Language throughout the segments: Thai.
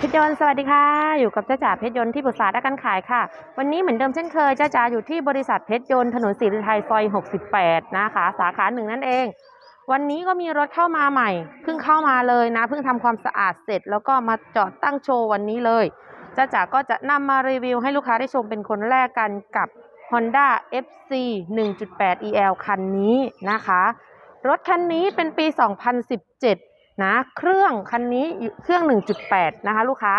เพชรยนต์สวัสดีค่ะ อยู่กับจ้าจ๋าเพชรยนต์ที่ปรึกษาด้านการขายค่ะ วันนี้เหมือนเดิมเช่นเคยจ้าจ๋าอยู่ที่บริษัทเพชรยนต์ถนนศรีริไทยซอย 68 นะคะ สาขาหนึ่งนั่นเอง วันนี้ก็มีรถเข้ามาใหม่เพิ่งเข้ามาเลยนะเพิ่งทำความสะอาดเสร็จ แล้วก็มาจอดตั้งโชว์วันนี้เลยจ้าจ๋าก็จะนำมารีวิวให้ลูกค้าได้ชมเป็นคนแรกกันกับ Honda FC 1.8 EL คันนี้นะคะ รถคันนี้เป็นปี 2017 นะเครื่องคันนี้เครื่อง 1.8 นะคะ ลูกค้า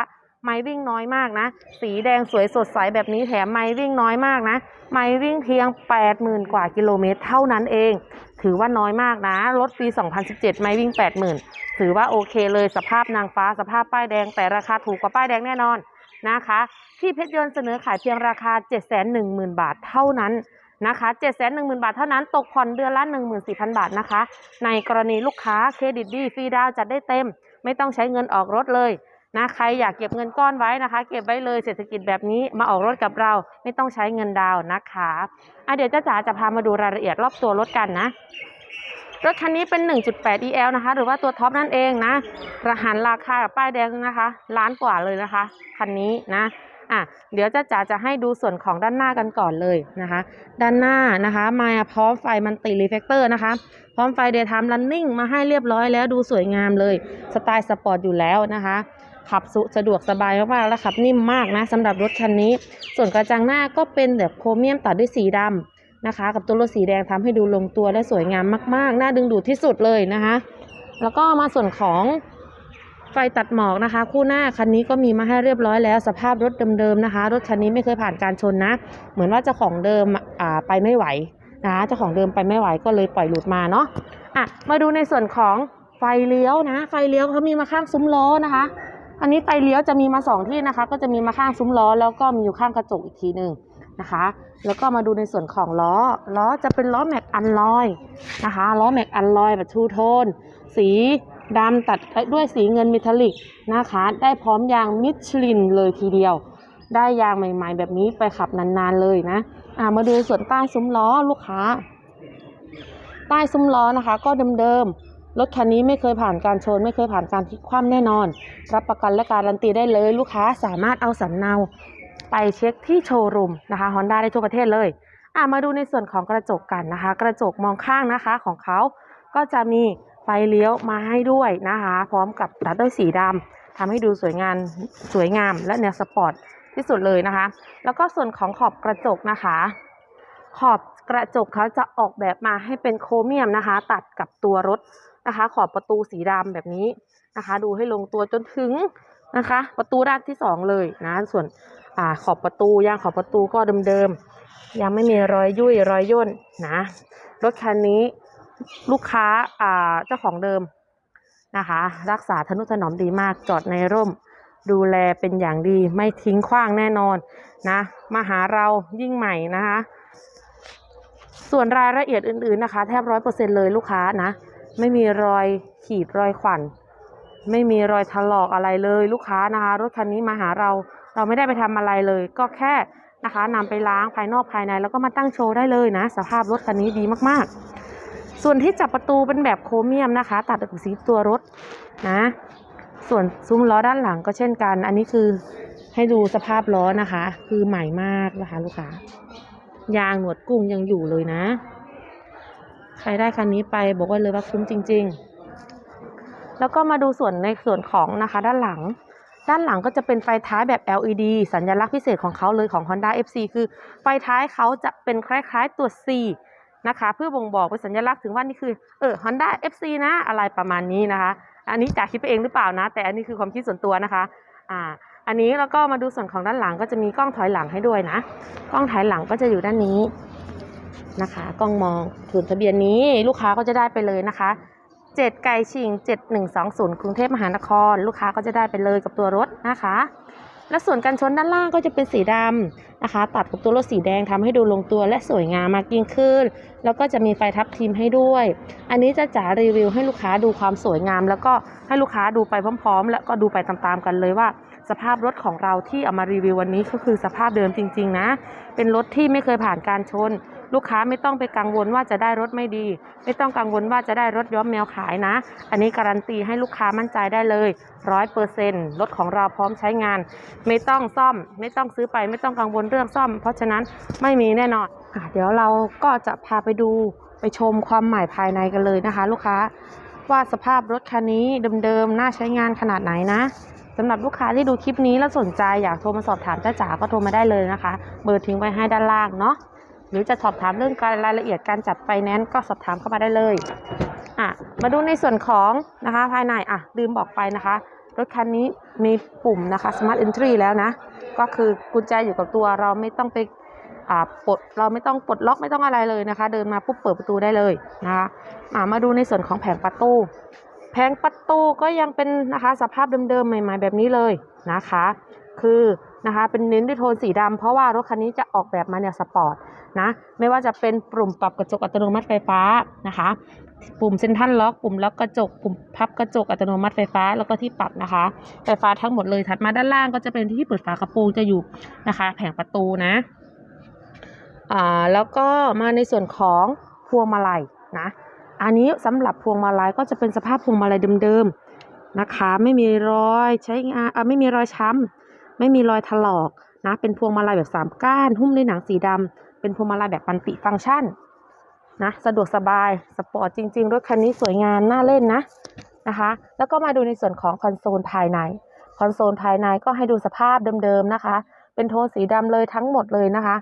ไม่วิ่งน้อยมากนะ สีแดงสวยสดใสแบบนี้แถมไม่วิ่งน้อยมากนะ ไม่วิ่งเพียง 80,000 กว่ากิโลเมตรเท่านั้นเอง ถือว่าน้อยมากนะ รถปี 2017 ไม่วิ่ง 80,000 ถือว่าโอเคเลยสภาพนางฟ้าสภาพป้ายแดงแต่ราคาถูกกว่าป้ายแดงแน่นอนนะคะ ที่เพชรยนต์เสนอขายเพียงราคา 710,000 บาทเท่านั้น นะคะ7 1 0 0 0 บาทเท่านั้นตกผ่อนเดือนละ 14,000 บาทนะคะ ในกรณีลูกค้าเครดิตดีฟรีดาวจัดได้เต็ม ไม่ต้องใช้เงินออกรถเลยนะใครอยากเก็บเงินก้อนไว้นะคะ เก็บไว้เลยเศรษฐกิจแบบนี้มาออกรถกับเราไม่ต้องใช้เงินดาวนะคะอะเดี๋ยวจ้าจ๋าจะพามาดูรายละเอียดรอบตัวรถกันนะรถคันนี้เป็น 1.8 EL นะคะ หรือว่าตัวท็อปนั่นเองนะรหันราคากับป้ายแดงนะคะ ล้านกว่าเลยนะคะ คันนี้นะ อะเดี๋ยวจ้าจ๋าจะให้ดูส่วนของด้านหน้ากันก่อนเลยนะคะ ด้านหน้านะคะมาพร้อมไฟมันติรีเฟกเตอร์นะคะ พร้อมไฟเดย์ไทม์รันนิ่งมาให้เรียบร้อยแล้วดูสวยงามเลย สไตล์สปอร์ตอยู่แล้วนะคะขับสุสะดวกสบายมากๆและขับนิ่มมากนะสำหรับรถคันนี้ ส่วนกระจังหน้าก็เป็นแบบโครเมียมตัดด้วยสีดำนะคะ กับตัวรถสีแดงทำให้ดูลงตัวและสวยงามมากๆ น่าดึงดูดที่สุดเลยนะคะ แล้วก็มาส่วนของ ไฟตัดหมอกนะคะ คู่หน้าคันนี้ก็มีมาให้เรียบร้อยแล้ว สภาพรถเดิมๆนะคะ รถคันนี้ไม่เคยผ่านการชนนะ เหมือนว่าเจ้าของเดิมอ่าไปไม่ไหวนะคะเจ้าของเดิมไปไม่ไหวก็เลยปล่อยหลุดมาเนาะอะมาดูในส่วนของไฟเลี้ยวนะ ไฟเลี้ยวเขามีมาข้างซุ้มล้อนะคะ อันนี้ไฟเลี้ยวจะมีมาสองที่นะคะ ก็จะมีมาข้างซุ้มล้อ แล้วก็มีอยู่ข้างกระจกอีกทีหนึ่งนะคะ แล้วก็มาดูในส่วนของล้อ ล้อจะเป็นล้อแม็กอันลอยนะคะ ล้อแม็กอันลอยแบบทูโทน สี ดำตัดด้วยสีเงินเมทัลลิกนะคะ ได้พร้อมยางมิชลินเลยทีเดียว ได้ยางใหม่ ๆ แบบนี้ไปขับนานๆเลยนะอ่ามาดูส่วนใต้ซุ้มล้อลูกค้า ใต้ซุ้มล้อนะคะ ก็เดิมๆรถคันนี้ไม่เคยผ่านการชน ไม่เคยผ่านการพลิกคว่ำแน่นอน รับประกันและการันตีได้เลย ลูกค้าสามารถเอาสำเนาไปเช็คที่โชว์รูมนะคะ Honda ได้ทั่วประเทศเลยอะมาดูในส่วนของกระจกกันนะคะ กระจกมองข้างนะคะของเขาก็จะมี เลี้ยวมาให้ด้วยนะคะ พร้อมกับตัดด้วยสีดำทำให้ดูสวยงามสวยงามและแนวสปอร์ตที่สุดเลยนะคะ แล้วก็ส่วนของขอบกระจกนะคะ ขอบกระจกเขาจะออกแบบมาให้เป็นโครเมียมนะคะ ตัดกับตัวรถนะคะ ขอบประตูสีดำแบบนี้นะคะ ดูให้ลงตัวจนถึงนะคะ ประตูด้านที่สองเลยนะส่วนอขอบประตูยางขอบประตูก็เดิมๆยังไม่มีรอยยุ่ยรอยย่นนะรถคันนี้ ลูกค้าอ่าเจ้าของเดิมนะคะ รักษาทนุถนอมดีมากจอดในร่ม ดูแลเป็นอย่างดีไม่ทิ้งขว้างแน่นอนนะมาหาเรายิ่งใหม่นะคะ ส่วนรายละเอียดอื่นๆนะคะ แทบร้อยเปอร์เซ็นเลยลูกค้านะ ไม่มีรอยขีดรอยข่วนไม่มีรอยถลอกอะไรเลยลูกค้านะคะรถคันนี้มาหาเรา เราไม่ได้ไปทำอะไรเลย ก็แค่นะคะนำไปล้างภายนอกภายใน แล้วก็มาตั้งโชว์ได้เลยนะ สภาพรถคันนี้ดีมากๆ ส่วนที่จับประตูเป็นแบบโครเมียมนะคะ ตัดกับสีตัวรถนะ ส่วนซุ้มล้อด้านหลังก็เช่นกัน อันนี้คือให้ดูสภาพล้อนะคะ คือใหม่มากนะคะลูกค้ายางหนวดกุ้งยังอยู่เลยนะ ใครได้คันนี้ไปบอกไว้เลยว่าคุ้มจริง ๆ แล้วก็มาดูส่วนในส่วนของนะคะ ด้านหลัง ด้านหลังก็จะเป็นไฟท้ายแบบ LED สัญลักษณ์พิเศษของเขาเลยของ Honda FC คือไฟท้ายเขาจะเป็นคล้ายๆตัว C นะคะ เพื่อบ่งบอกเป็นสัญลักษณ์ถึงว่านี่คือเออ Honda FC นะอะไรประมาณนี้นะคะ อันนี้จากคิดไปเองหรือเปล่านะ แต่อันนี้คือความคิดส่วนตัวนะคะอ่าอันนี้แล้วก็มาดูส่วนของด้านหลังก็จะมีกล้องถอยหลังให้ด้วยนะ กล้องถอยหลังก็จะอยู่ด้านนี้นะคะ กล้องมองถุนทะเบียนนี้ลูกค้าก็จะได้ไปเลยนะคะ7ไก่ชิง 7120 กรุงเทพมหานคร ลูกค้าก็จะได้ไปเลยกับตัวรถนะคะ และส่วนกันชนด้านล่างก็จะเป็นสีดำนะคะ ตัดกับตัวรถสีแดงทำให้ดูลงตัวและสวยงามมากยิ่งขึ้น แล้วก็จะมีไฟทับทิมให้ด้วย อันนี้จะจ๋ารีวิวให้ลูกค้าดูความสวยงาม แล้วก็ให้ลูกค้าดูไปพร้อม ๆ แล้วก็ดูไปตามๆกันเลยว่า สภาพรถของเราที่เอามารีวิววันนี้ก็คือสภาพเดิมจริง ๆ นะ เป็นรถที่ไม่เคยผ่านการชน ลูกค้าไม่ต้องไปกังวลว่าจะได้รถไม่ดี ไม่ต้องกังวลว่าจะได้รถย้อมแมวขายนะ อันนี้การันตีให้ลูกค้ามั่นใจได้เลยร้อยเปอร์เซ็นต์รถของเราพร้อมใช้งาน ไม่ต้องซ่อม ไม่ต้องซื้อไปไม่ต้องกังวลเรื่องซ่อม เพราะฉะนั้นไม่มีแน่นอนอเดี๋ยวเราก็จะพาไปดูไปชมความใหม่ภายในกันเลยนะคะ ลูกค้าว่าสภาพรถคันนี้เดิมๆน่าใช้งานขนาดไหนนะสำหรับลูกค้าที่ดูคลิปนี้แล้วสนใจอยากโทรมาสอบถามจ้าจ๋าก็โทรมาได้เลยนะคะ เบอร์ทิ้งไว้ให้ด้านล่างเนาะ หรือจะสอบถามเรื่องการรายละเอียดการจัดไฟแนนซ์ก็สอบถามเข้ามาได้เลยอะมาดูในส่วนของนะคะภายในอะลืมบอกไปนะคะ รถคันนี้มีปุ่มนะคะ Smart Entry แล้วนะ ก็คือกุญแจอยู่กับตัวเราไม่ต้องไปอ่าปลดเราไม่ต้องปลดล็อกไม่ต้องอะไรเลยนะคะ เดินมาปุ๊บเปิดประตูได้เลยนะคะอะมาดูในส่วนของแผงประตู แผงประตูก็ยังเป็นนะคะสภาพเดิมๆใหม่ ๆ แบบนี้เลยนะคะ คือ นะคะ เป็นเน้นด้วยโทนสีดำเพราะว่ารถคันนี้จะออกแบบมาแนวสปอร์ตนะ ไม่ว่าจะเป็นปุ่มปรับกระจกอัตโนมัติไฟฟ้านะคะ ปุ่มเซนทรัลล็อก ปุ่มล็อกกระจก ปุ่มพับกระจกอัตโนมัติไฟฟ้า แล้วก็ที่ปรับนะคะ ไฟฟ้าทั้งหมดเลย ถัดมาด้านล่างก็จะเป็นที่เปิดฝากระโปรงจะอยู่นะคะ แผงประตูนะ อ่า แล้วก็มาในส่วนของพวงมาลัยนะ อันนี้สำหรับพวงมาลัยก็จะเป็นสภาพพวงมาลัยเดิมๆนะคะ ไม่มีรอยใช้งานไม่มีรอยช้ำ ไม่มีรอยถลอกนะ เป็นพวงมาลัยแบบสามก้าน หุ้มด้วยหนังสีดำเป็นพวงมาลัยแบบปันติฟังก์ชันนะสะดวกสบายสปอร์ตจริง ๆ รถคันนี้สวยงามน่าเล่นนะนะคะ แล้วก็มาดูในส่วนของคอนโซลภายใน คอนโซลภายในก็ให้ดูสภาพเดิมๆนะคะ เป็นโทนสีดำเลยทั้งหมดเลยนะคะ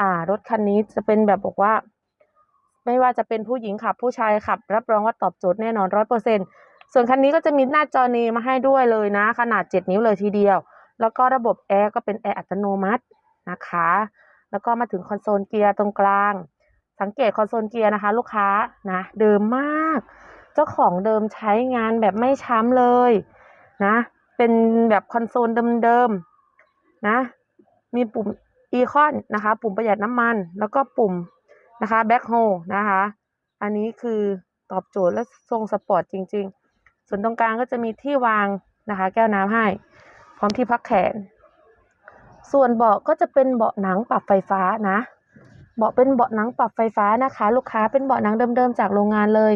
อ่ารถคันนี้จะเป็นแบบบอกว่า ไม่ว่าจะเป็นผู้หญิงขับผู้ชายขับ รับรองว่าตอบโจทย์แน่นอนร้อยเปอร์เซ็นส่วนคันนี้ก็จะมีหน้าจอเนมาให้ด้วยเลยนะ ขนาด 7 นิ้วเลยทีเดียว แล้วก็ระบบแอร์ก็เป็นแอร์อัตโนมัตินะคะ แล้วก็มาถึงคอนโซลเกียร์ตรงกลาง สังเกตคอนโซลเกียร์นะคะ ลูกค้านะเดิมมาก เจ้าของเดิมใช้งานแบบไม่ช้ำเลยนะ เป็นแบบคอนโซลเดิมๆนะ มีปุ่มอีคอนนะคะ ปุ่มประหยัดน้ำมัน แล้วก็ปุ่มนะคะแบ็คโฮนะคะ อันนี้คือตอบโจทย์และทรงสปอร์ตจริง ๆ ส่วนตรงกลางก็จะมีที่วางนะคะ แก้วน้ำให้ ร้อมที่พักแขน ส่วนเบาะก็จะเป็นเบาะหนังปรับไฟฟ้านะ เบาะเป็นเบาะหนังปรับไฟฟ้านะคะ ลูกค้าเป็นเบาะหนังเดิมๆจากโรงงานเลย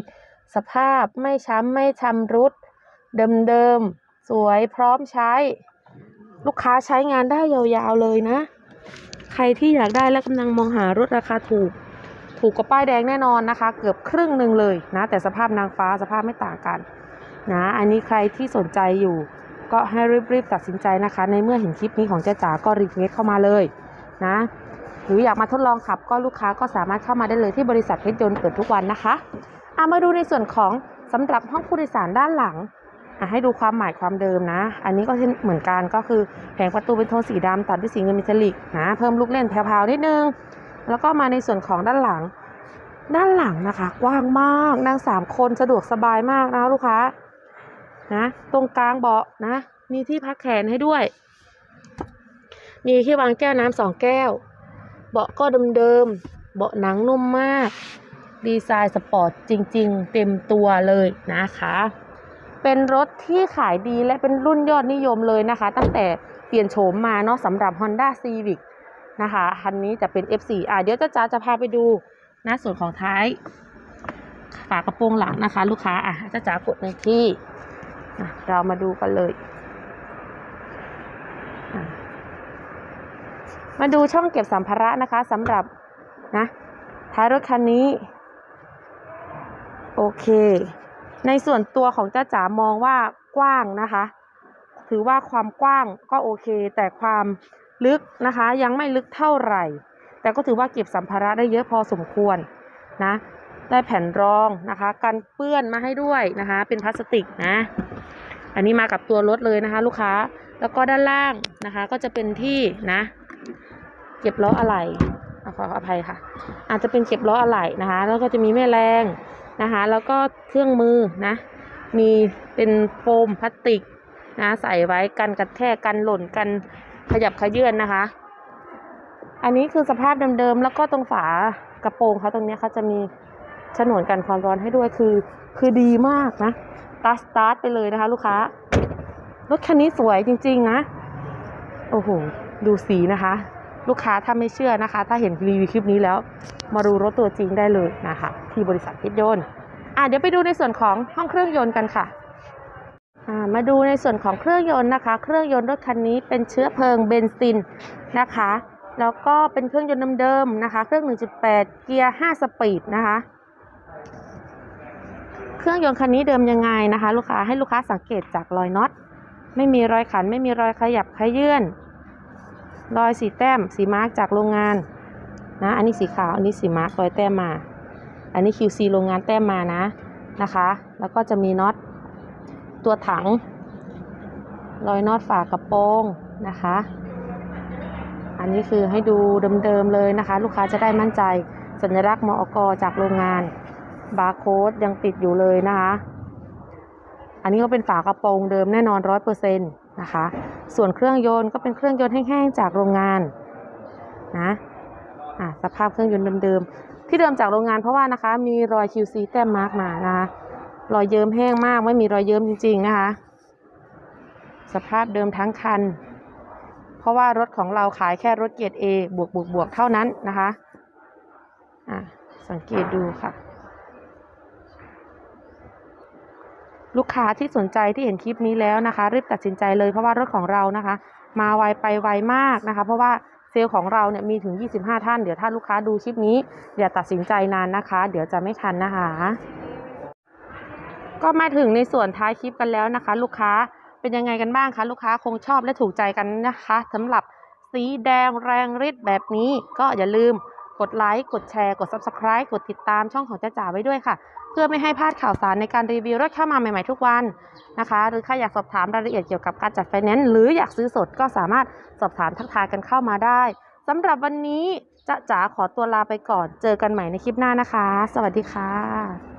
สภาพไม่ช้ำไม่ชำรุด เดิมๆ สวยพร้อมใช้ ลูกค้าใช้งานได้ยาวๆเลยนะ ใครที่อยากได้และกำลังมองหารถราคาถูก ถูกกว่าป้ายแดงแน่นอนนะคะ เกือบครึ่งหนึ่งเลยนะ แต่สภาพนางฟ้าสภาพไม่ต่างกันนะ อันนี้ใครที่สนใจอยู่ ก็ให้รีบๆตัดสินใจนะคะ ในเมื่อเห็นคลิปนี้ของเจ๊จ๋าก็รีเควสเข้ามาเลยนะ หรืออยากมาทดลองขับก็ลูกค้าก็สามารถเข้ามาได้เลยที่บริษัทเพชรยนต์เปิดทุกวันนะคะอามาดูในส่วนของสำหรับห้องผู้โดยสารด้านหลังให้ดูความหมายความเดิมนะ อันนี้ก็เช่นเหมือนกันก็คือแผงประตูเป็นโทนสีดำตัดด้วยสีเงินมิทัลลิกนะเพิ่มลูกเล่นแผ่วๆนิดนึง แล้วก็มาในส่วนของด้านหลัง ด้านหลังนะคะ กว้างมากนั่งสามคนสะดวกสบายมากนะลูกค้า นะตรงกลางเบาะนะ มีที่พักแขนให้ด้วย มีที่วางแก้วน้ำสองแก้ว เบาะก็เดิมๆเบาะหนังนุ่มมาก ดีไซน์สปอร์ตจริง ๆ เต็มตัวเลยนะคะ เป็นรถที่ขายดีและเป็นรุ่นยอดนิยมเลยนะคะ ตั้งแต่เปลี่ยนโฉมมาเนาะสำหรับ Honda Civic นะคะคันนี้จะเป็น F4 อะเดี๋ยวจ้าจ๋าจะพาไปดูหน้าส่วนของท้ายฝากระโปรงหลังนะคะ ลูกค้าอะจ้าจ๋ากดในที่ เรามาดูกันเลย มาดูช่องเก็บสัมภาระนะคะสำหรับนะท้ายรถคันนี้ โอเค ในส่วนตัวของจ้าจ๋ามองว่ากว้างนะคะ ถือว่าความกว้างก็โอเค แต่ความลึกนะคะ ยังไม่ลึกเท่าไหร่ แต่ก็ถือว่าเก็บสัมภาระได้เยอะพอสมควรนะ ได้แผ่นรองนะคะกันเปื้อนมาให้ด้วยนะคะ เป็นพลาสติกนะ อันนี้มากับตัวรถเลยนะคะ ลูกค้าแล้วก็ด้านล่างนะคะ ก็จะเป็นที่นะ เก็บล้ออะไหล่ขออภัยค่ะ อาจจะเป็นเก็บล้ออะไหล่นะคะ แล้วก็จะมีแม่แรงนะคะ แล้วก็เครื่องมือนะ มีเป็นโฟมพลาสติกนะใส่ไว้กันกระแทกกันหล่นกันขยับขยื่นนะคะ อันนี้คือสภาพเดิมๆแล้วก็ตรงฝากระโปรงเขาตรงนี้เขาจะมี ฉนวนกันความร้อนให้ด้วยคือ คือดีมากนะตัสตาร์ทไปเลยนะคะ ลูกค้ารถคันนี้สวยจริง ๆ นะ โอ้โห ดูสีนะคะ ลูกค้าถ้าไม่เชื่อนะคะ ถ้าเห็นรีวิวคลิปนี้แล้ว มาดูรถตัวจริงได้เลยนะคะ ที่บริษัทพชรยนต์อะเดี๋ยวไปดูในส่วนของห้องเครื่องยนต์กันค่ะมาดูในส่วนของเครื่องยนต์นะคะ เครื่องยนต์รถคันนี้เป็นเชื้อเพลิงเบนซินนะคะ แล้วก็เป็นเครื่องยนต์เดิมๆนะคะ เครื่อง 1.8 เกียร์ 5 สปีดนะคะ เครื่องยนต์คันนี้เดิมยังไงนะคะ ลูกค้าให้ลูกค้าสังเกตจากรอยน็อตไม่มีรอยขัน ไม่มีรอยขยับขยื่นรอยสีแต้มสีมาร์กจากโรงงานนะอันนี้สีขาวอันนี้สีมาร์กรอยแต้มมา อันนี้ QC โรงงานแต้มมานะนะคะ แล้วก็จะมีน็อตตัวถัง รอยน็อตฝากระโปรงนะคะ อันนี้คือให้ดูเดิมๆเลยนะคะ ลูกค้าจะได้มั่นใจสัญลักษณ์มอกจากโรงงาน บาร์โค้ดยังติดอยู่เลยนะคะ อันนี้ก็เป็นฝากระโปรงเดิมแน่นอนร้อยเปอร์เซ็นต์นะคะ ส่วนเครื่องยนต์ก็เป็นเครื่องยนต์แห้งๆจากโรงงานนะอะสภาพเครื่องยนต์เดิมๆ ที่เดิมจากโรงงานเพราะว่านะคะ มีรอย QC แต้มมาร์กมานะคะ รอยเยิ้มแห้งมากไม่มีรอยเยิ้มจริง ๆ นะคะ สภาพเดิมทั้งคัน เพราะว่ารถของเราขายแค่รถเกียรด A บวกบวกบวกเท่านั้นนะคะอะสังเกตดูค่ะ ลูกค้าที่สนใจที่เห็นคลิปนี้แล้วนะคะ รีบตัดสินใจเลยเพราะว่ารถของเรานะคะ มาไวไปไวมากนะคะ เพราะว่าเซลล์ของเราเนี่ยมีถึง 25 ท่าน เดี๋ยวถ้าลูกค้าดูคลิปนี้ อย่าตัดสินใจนานนะคะ เดี๋ยวจะไม่ทันนะคะ ก็มาถึงในส่วนท้ายคลิปกันแล้วนะคะ ลูกค้าเป็นยังไงกันบ้างคะ ลูกค้าคงชอบและถูกใจกันนะคะสำหรับสีแดงแรงฤทธิ์แบบนี้ ก็อย่าลืมกดไลค์กดแชร์กด Subscribe กดติดตามช่องของจ้าจ๋าไว้ด้วยค่ะ เพื่อไม่ให้พลาดข่าวสารในการรีวิวรถเข้ามาใหม่ๆทุกวันนะคะ หรือใครอยากสอบถามรายละเอียดเกี่ยวกับการจัดไฟแนนซ์หรืออยากซื้อสดก็สามารถสอบถามทักทายกันเข้ามาได้สำหรับวันนี้จ้าจ๋าขอตัวลาไปก่อน เจอกันใหม่ในคลิปหน้านะคะ สวัสดีค่ะ